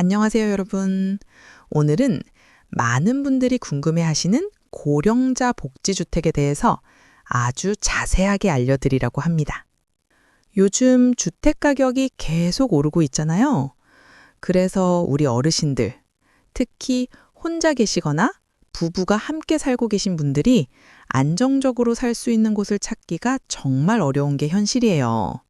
안녕하세요, 여러분. 오늘은 많은 분들이 궁금해 하시는 고령자 복지주택에 대해서 아주 자세하게 알려드리려고 합니다. 요즘 주택 가격이 계속 오르고 있잖아요. 그래서 우리 어르신들, 특히 혼자 계시거나 부부가 함께 살고 계신 분들이 안정적으로 살 수 있는 곳을 찾기가 정말 어려운 게 현실이에요.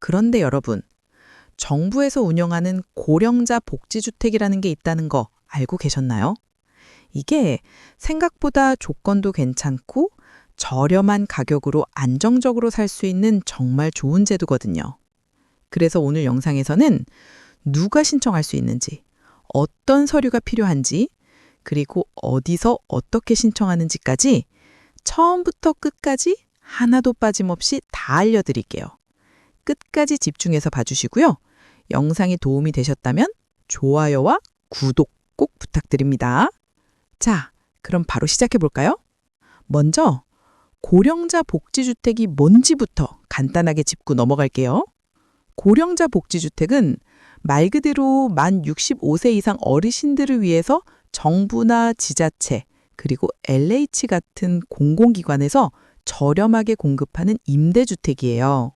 그런데 여러분, 정부에서 운영하는 고령자 복지주택이라는 게 있다는 거 알고 계셨나요? 이게 생각보다 조건도 괜찮고 저렴한 가격으로 안정적으로 살 수 있는 정말 좋은 제도거든요. 그래서 오늘 영상에서는 누가 신청할 수 있는지, 어떤 서류가 필요한지, 그리고 어디서 어떻게 신청하는지까지 처음부터 끝까지 하나도 빠짐없이 다 알려드릴게요. 끝까지 집중해서 봐주시고요. 영상이 도움이 되셨다면 좋아요와 구독 꼭 부탁드립니다. 자, 그럼 바로 시작해 볼까요? 먼저 고령자 복지주택이 뭔지부터 간단하게 짚고 넘어갈게요. 고령자 복지주택은 말 그대로 만 65세 이상 어르신들을 위해서 정부나 지자체, 그리고 LH 같은 공공기관에서 저렴하게 공급하는 임대주택이에요.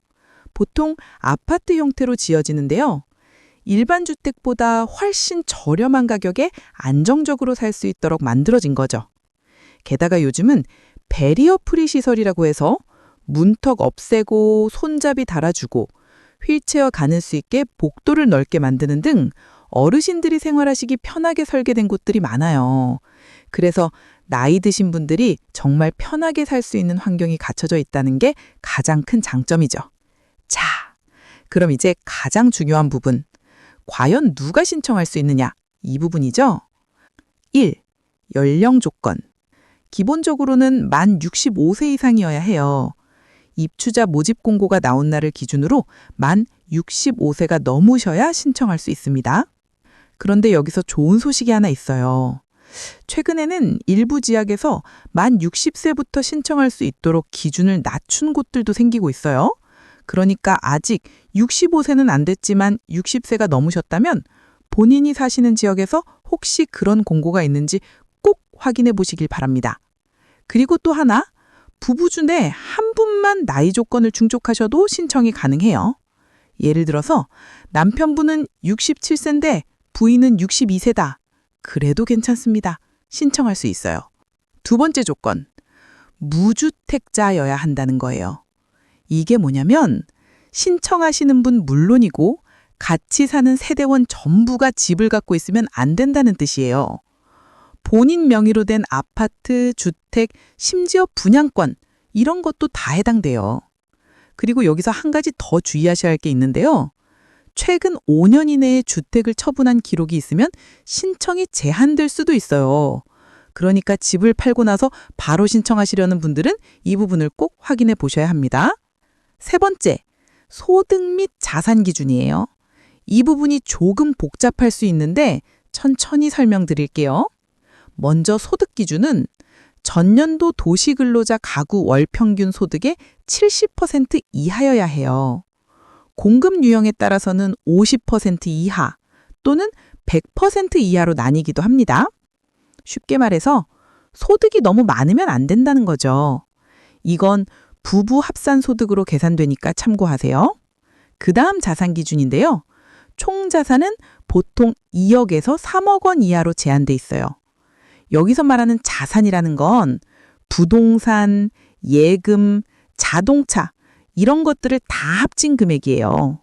보통 아파트 형태로 지어지는데요. 일반 주택보다 훨씬 저렴한 가격에 안정적으로 살 수 있도록 만들어진 거죠. 게다가 요즘은 베리어 프리 시설이라고 해서 문턱 없애고 손잡이 달아주고 휠체어 가는 수 있게 복도를 넓게 만드는 등 어르신들이 생활하시기 편하게 설계된 곳들이 많아요. 그래서 나이 드신 분들이 정말 편하게 살 수 있는 환경이 갖춰져 있다는 게 가장 큰 장점이죠. 자, 그럼 이제 가장 중요한 부분. 과연 누가 신청할 수 있느냐? 이 부분이죠. 1. 연령 조건. 기본적으로는 만 65세 이상이어야 해요. 입주자 모집 공고가 나온 날을 기준으로 만 65세가 넘으셔야 신청할 수 있습니다. 그런데 여기서 좋은 소식이 하나 있어요. 최근에는 일부 지역에서 만 60세부터 신청할 수 있도록 기준을 낮춘 곳들도 생기고 있어요. 그러니까 아직 65세는 안 됐지만 60세가 넘으셨다면 본인이 사시는 지역에서 혹시 그런 공고가 있는지 꼭 확인해 보시길 바랍니다. 그리고 또 하나, 부부 중에 한 분만 나이 조건을 충족하셔도 신청이 가능해요. 예를 들어서 남편분은 67세인데 부인은 62세다. 그래도 괜찮습니다. 신청할 수 있어요. 두 번째 조건, 무주택자여야 한다는 거예요. 이게 뭐냐면 신청하시는 분 물론이고 같이 사는 세대원 전부가 집을 갖고 있으면 안 된다는 뜻이에요. 본인 명의로 된 아파트, 주택, 심지어 분양권 이런 것도 다 해당돼요. 그리고 여기서 한 가지 더 주의하셔야 할 게 있는데요. 최근 5년 이내에 주택을 처분한 기록이 있으면 신청이 제한될 수도 있어요. 그러니까 집을 팔고 나서 바로 신청하시려는 분들은 이 부분을 꼭 확인해 보셔야 합니다. 세 번째, 소득 및 자산 기준이에요. 이 부분이 조금 복잡할 수 있는데 천천히 설명드릴게요. 먼저 소득 기준은 전년도 도시 근로자 가구 월 평균 소득의 70% 이하여야 해요. 공급 유형에 따라서는 50% 이하 또는 100% 이하로 나뉘기도 합니다. 쉽게 말해서 소득이 너무 많으면 안 된다는 거죠. 이건 부부 합산 소득으로 계산되니까 참고하세요. 그 다음 자산 기준인데요. 총 자산은 보통 2억에서 3억 원 이하로 제한돼 있어요. 여기서 말하는 자산이라는 건 부동산, 예금, 자동차, 이런 것들을 다 합친 금액이에요.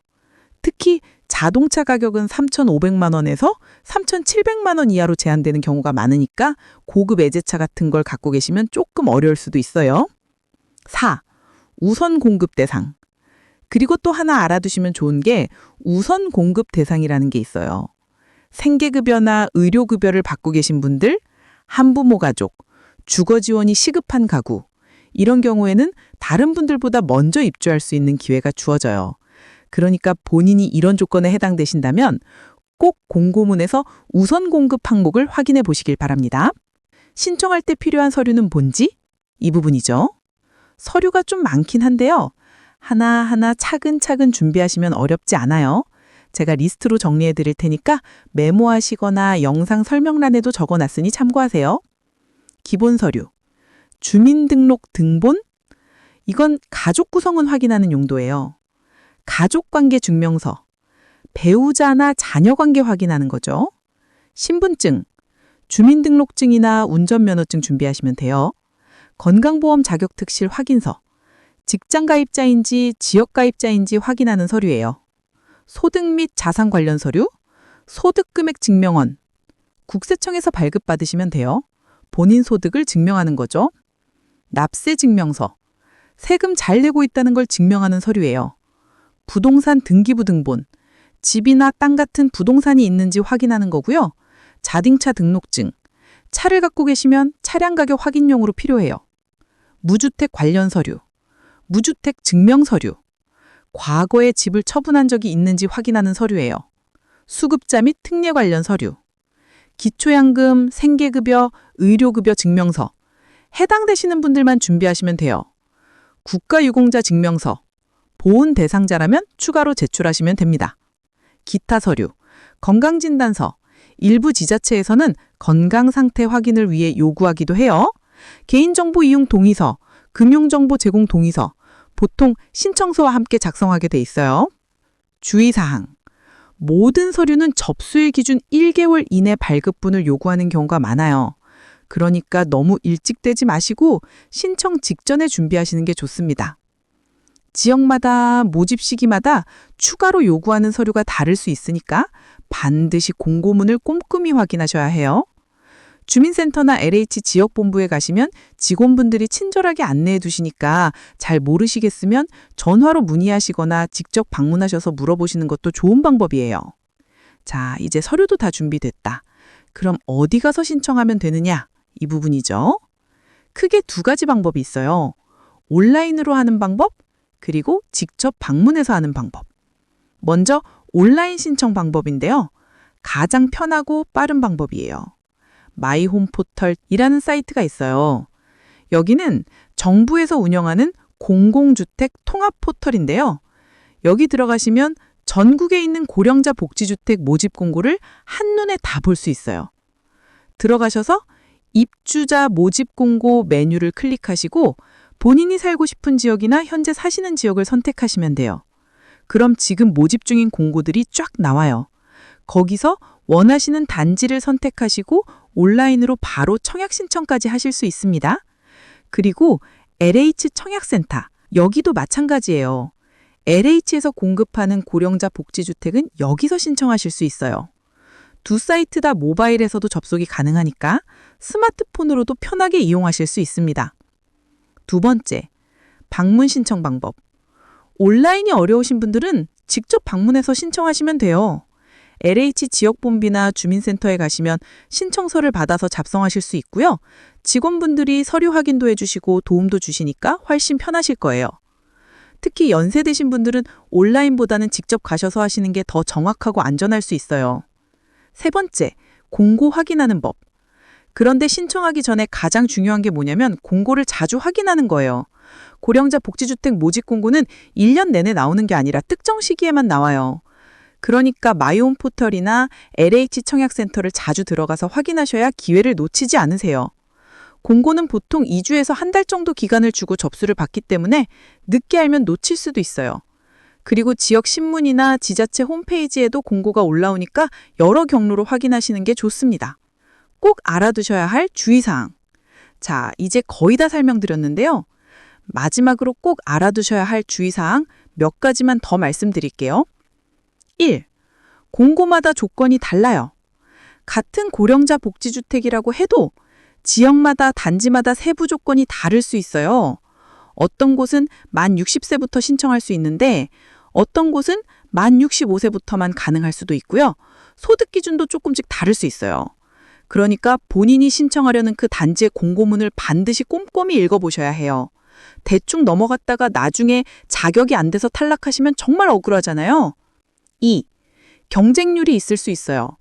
특히 자동차 가격은 3,500만 원에서 3,700만 원 이하로 제한되는 경우가 많으니까 고급 외제차 같은 걸 갖고 계시면 조금 어려울 수도 있어요. 4. 우선 공급 대상. 그리고 또 하나 알아두시면 좋은 게 우선 공급 대상이라는 게 있어요. 생계급여나 의료급여를 받고 계신 분들, 한부모 가족, 주거 지원이 시급한 가구, 이런 경우에는 다른 분들보다 먼저 입주할 수 있는 기회가 주어져요. 그러니까 본인이 이런 조건에 해당되신다면 꼭 공고문에서 우선 공급 항목을 확인해 보시길 바랍니다. 신청할 때 필요한 서류는 뭔지? 이 부분이죠. 서류가 좀 많긴 한데요. 하나하나 차근차근 준비하시면 어렵지 않아요. 제가 리스트로 정리해 드릴 테니까 메모하시거나 영상 설명란에도 적어 놨으니 참고하세요. 기본 서류. 주민등록 등본? 이건 가족 구성원 확인하는 용도예요. 가족관계 증명서. 배우자나 자녀 관계 확인하는 거죠. 신분증. 주민등록증이나 운전면허증 준비하시면 돼요. 건강보험 자격 특실 확인서. 직장 가입자인지 지역 가입자인지 확인하는 서류예요. 소득 및 자산 관련 서류, 소득 금액 증명원. 국세청에서 발급받으시면 돼요. 본인 소득을 증명하는 거죠. 납세 증명서. 세금 잘 내고 있다는 걸 증명하는 서류예요. 부동산 등기부 등본. 집이나 땅 같은 부동산이 있는지 확인하는 거고요. 자동차 등록증. 차를 갖고 계시면 차량 가격 확인용으로 필요해요. 무주택 관련 서류. 무주택 증명 서류. 과거에 집을 처분한 적이 있는지 확인하는 서류예요. 수급자 및 특례 관련 서류. 기초양금, 생계급여, 의료급여 증명서. 해당되시는 분들만 준비하시면 돼요. 국가유공자 증명서. 보훈 대상자라면 추가로 제출하시면 됩니다. 기타 서류. 건강진단서. 일부 지자체에서는 건강 상태 확인을 위해 요구하기도 해요. 개인정보 이용 동의서, 금융정보 제공 동의서, 보통 신청서와 함께 작성하게 돼 있어요. 주의사항. 모든 서류는 접수일 기준 1개월 이내 발급분을 요구하는 경우가 많아요. 그러니까 너무 일찍 되지 마시고 신청 직전에 준비하시는 게 좋습니다. 지역마다 모집 시기마다 추가로 요구하는 서류가 다를 수 있으니까 반드시 공고문을 꼼꼼히 확인하셔야 해요. 주민센터나 LH 지역본부에 가시면 직원분들이 친절하게 안내해 두시니까 잘 모르시겠으면 전화로 문의하시거나 직접 방문하셔서 물어보시는 것도 좋은 방법이에요. 자, 이제 서류도 다 준비됐다. 그럼 어디 가서 신청하면 되느냐? 이 부분이죠. 크게 두 가지 방법이 있어요. 온라인으로 하는 방법, 그리고 직접 방문해서 하는 방법. 먼저 온라인 신청 방법인데요. 가장 편하고 빠른 방법이에요. 마이홈 포털이라는 사이트가 있어요. 여기는 정부에서 운영하는 공공주택 통합 포털인데요. 여기 들어가시면 전국에 있는 고령자 복지주택 모집 공고를 한눈에 다 볼 수 있어요. 들어가셔서 입주자 모집 공고 메뉴를 클릭하시고 본인이 살고 싶은 지역이나 현재 사시는 지역을 선택하시면 돼요. 그럼 지금 모집 중인 공고들이 쫙 나와요. 거기서 원하시는 단지를 선택하시고 온라인으로 바로 청약 신청까지 하실 수 있습니다. 그리고 LH 청약센터, 여기도 마찬가지예요. LH에서 공급하는 고령자 복지주택은 여기서 신청하실 수 있어요. 두 사이트 다 모바일에서도 접속이 가능하니까 스마트폰으로도 편하게 이용하실 수 있습니다. 두 번째, 방문 신청 방법. 온라인이 어려우신 분들은 직접 방문해서 신청하시면 돼요. LH 지역본비나 주민센터에 가시면 신청서를 받아서 작성하실 수 있고요. 직원분들이 서류 확인도 해주시고 도움도 주시니까 훨씬 편하실 거예요. 특히 연세 되신 분들은 온라인보다는 직접 가셔서 하시는 게 더 정확하고 안전할 수 있어요. 세 번째, 공고 확인하는 법. 그런데 신청하기 전에 가장 중요한 게 뭐냐면 공고를 자주 확인하는 거예요. 고령자 복지주택 모집 공고는 1년 내내 나오는 게 아니라 특정 시기에만 나와요. 그러니까 마이홈 포털이나 LH 청약센터를 자주 들어가서 확인하셔야 기회를 놓치지 않으세요. 공고는 보통 2주에서 한 달 정도 기간을 주고 접수를 받기 때문에 늦게 알면 놓칠 수도 있어요. 그리고 지역 신문이나 지자체 홈페이지에도 공고가 올라오니까 여러 경로로 확인하시는 게 좋습니다. 꼭 알아두셔야 할 주의사항. 자, 이제 거의 다 설명드렸는데요. 마지막으로 꼭 알아두셔야 할 주의사항 몇 가지만 더 말씀드릴게요. 1. 공고마다 조건이 달라요. 같은 고령자 복지주택이라고 해도 지역마다 단지마다 세부 조건이 다를 수 있어요. 어떤 곳은 만 60세부터 신청할 수 있는데 어떤 곳은 만 65세부터만 가능할 수도 있고요. 소득 기준도 조금씩 다를 수 있어요. 그러니까 본인이 신청하려는 그 단지의 공고문을 반드시 꼼꼼히 읽어보셔야 해요. 대충 넘어갔다가 나중에 자격이 안 돼서 탈락하시면 정말 억울하잖아요. 2. 경쟁률이 있을 수 있어요.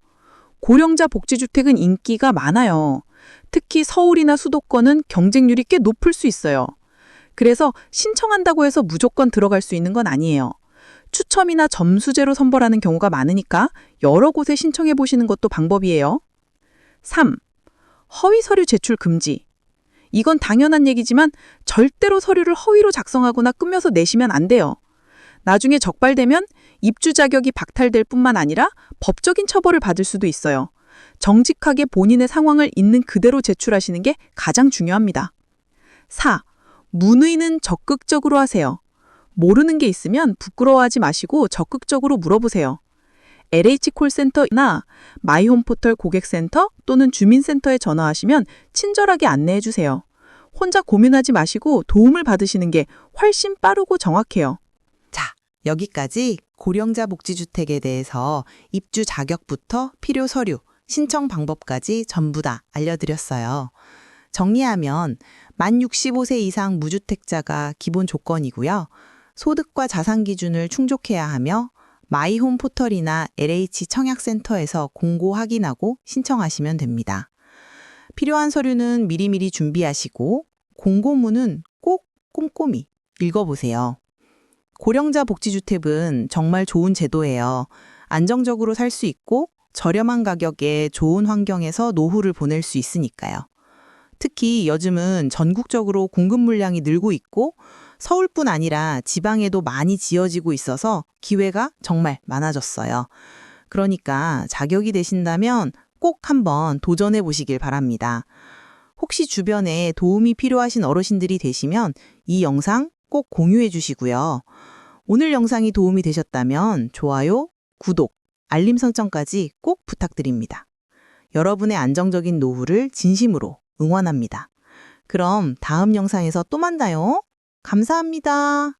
고령자 복지주택은 인기가 많아요. 특히 서울이나 수도권은 경쟁률이 꽤 높을 수 있어요. 그래서 신청한다고 해서 무조건 들어갈 수 있는 건 아니에요. 추첨이나 점수제로 선발하는 경우가 많으니까 여러 곳에 신청해 보시는 것도 방법이에요. 3. 허위 서류 제출 금지. 이건 당연한 얘기지만 절대로 서류를 허위로 작성하거나 꾸며서 내시면 안 돼요. 나중에 적발되면 입주 자격이 박탈될 뿐만 아니라 법적인 처벌을 받을 수도 있어요. 정직하게 본인의 상황을 있는 그대로 제출하시는 게 가장 중요합니다. 4. 문의는 적극적으로 하세요. 모르는 게 있으면 부끄러워하지 마시고 적극적으로 물어보세요. LH 콜센터나 마이홈 포털 고객센터 또는 주민센터에 전화하시면 친절하게 안내해 주세요. 혼자 고민하지 마시고 도움을 받으시는 게 훨씬 빠르고 정확해요. 자, 여기까지 고령자 복지주택에 대해서 입주 자격부터 필요 서류, 신청 방법까지 전부 다 알려드렸어요. 정리하면 만 65세 이상 무주택자가 기본 조건이고요. 소득과 자산 기준을 충족해야 하며 마이홈 포털이나 LH 청약센터에서 공고 확인하고 신청하시면 됩니다. 필요한 서류는 미리미리 준비하시고 공고문은 꼭 꼼꼼히 읽어보세요. 고령자 복지주택은 정말 좋은 제도예요. 안정적으로 살 수 있고 저렴한 가격에 좋은 환경에서 노후를 보낼 수 있으니까요. 특히 요즘은 전국적으로 공급 물량이 늘고 있고 서울뿐 아니라 지방에도 많이 지어지고 있어서 기회가 정말 많아졌어요. 그러니까 자격이 되신다면 꼭 한번 도전해 보시길 바랍니다. 혹시 주변에 도움이 필요하신 어르신들이 되시면 이 영상 꼭 공유해 주시고요. 오늘 영상이 도움이 되셨다면 좋아요, 구독, 알림 설정까지 꼭 부탁드립니다. 여러분의 안정적인 노후를 진심으로 응원합니다. 그럼 다음 영상에서 또 만나요. 감사합니다.